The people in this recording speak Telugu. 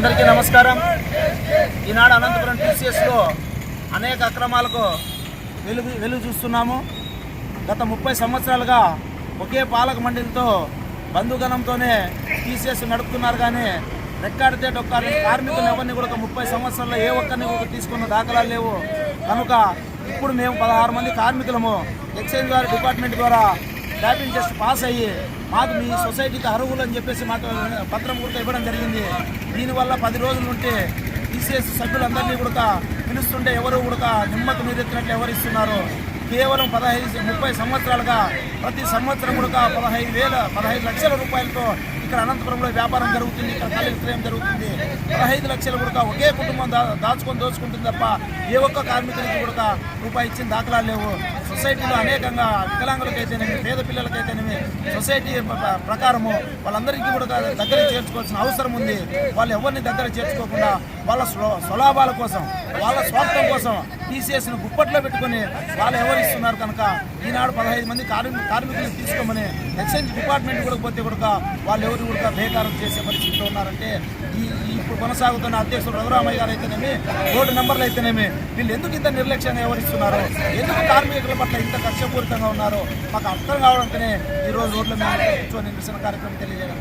అందరికీ నమస్కారం. ఈనాడు అనంతపురం టీసీఎస్లో అనేక అక్రమాలకు వెలుగు వెలుగు చూస్తున్నాము. గత ముప్పై సంవత్సరాలుగా ఒకే పాలక మండలితో బంధుగణంతోనే టీసీఎస్ నడుపుతున్నారు కానీ రెక్కాడితే డొక్క కార్మికులు ఎవరిని కూడా ఒక ముప్పై సంవత్సరాల్లో ఏ ఒక్కరిని కూడా తీసుకున్న దాఖలాలు లేవు. కనుక ఇప్పుడు మేము పదహారు మంది కార్మికులము ఎక్సైజ్ వారి డిపార్ట్మెంట్ ద్వారా ట్యాపింగ్ జస్ట్ పాస్ అయ్యి మాకు మీ సొసైటీకి అర్హులు అని చెప్పేసి మాకు పత్రం కూడా ఇవ్వడం జరిగింది. దీనివల్ల పది రోజుల నుండి టీసీఎస్ సభ్యులందరినీ కూడా పిలుస్తుంటే ఎవరు కూడా నిమ్మకు నీరెత్తినట్లు ఎవరు ఇస్తున్నారు? కేవలం పదహైదు ముప్పై సంవత్సరాలుగా ప్రతి సంవత్సరం కూడా పదహైదు వేల పదహైదు లక్షల రూపాయలతో ఇక్కడ అనంతపురంలో వ్యాపారం జరుగుతుంది ఇక్కడ కళ విక్రయం జరుగుతుంది. పదహైదు లక్షలు కూడా ఒకే కుటుంబం దా దాచుకొని దోచుకుంటుంది తప్ప ఏ ఒక్క కార్మికునికి కూడా రూపాయి ఇచ్చిన దాఖలాలు లేవు. సొసైటీలో అనేకంగా వికలాంగులకైతేనేమి పేద పిల్లలకైతేనేమి సొసైటీ ప్ర- ప్రకారము వాళ్ళందరికీ కూడా దగ్గర చేర్చుకోవాల్సిన అవసరం ఉంది. వాళ్ళు ఎవరిని దగ్గర చేర్చుకోకుండా వాళ్ళ స్వలాభాల కోసం వాళ్ళ స్వార్థం కోసం టీసీఎస్ను గుప్పట్లో పెట్టుకొని వాళ్ళు ఎవరు ఇస్తున్నారు కనుక ఈనాడు పదహైదు మంది కార్మిక కార్మికులను తీసుకోమని ఎక్స్చేంజ్ డిపార్ట్మెంట్ కూడా పోతే కూడా వాళ్ళు ఎవరు కూడా బేకారం చేసే పరిస్థితిలో ఉన్నారంటే ఈ ఇప్పుడు కొనసాగుతున్న అధ్యక్షుడు రఘురామయ్య గారు అయితేనేమి బోర్డు నెంబర్లు అయితేనేమి వీళ్ళు ఎందుకు ఇంత నిర్లక్ష్యంగా వ్యవహరిస్తున్నారు? ఎందుకు కార్మికుల పట్ల ఇంత కక్షపూరితంగా ఉన్నారో? మాకు అర్థం కావడంతోనే ఈ రోజు రోడ్ల మీద కూర్చొని నిరసన కార్యక్రమం తెలియజేయడం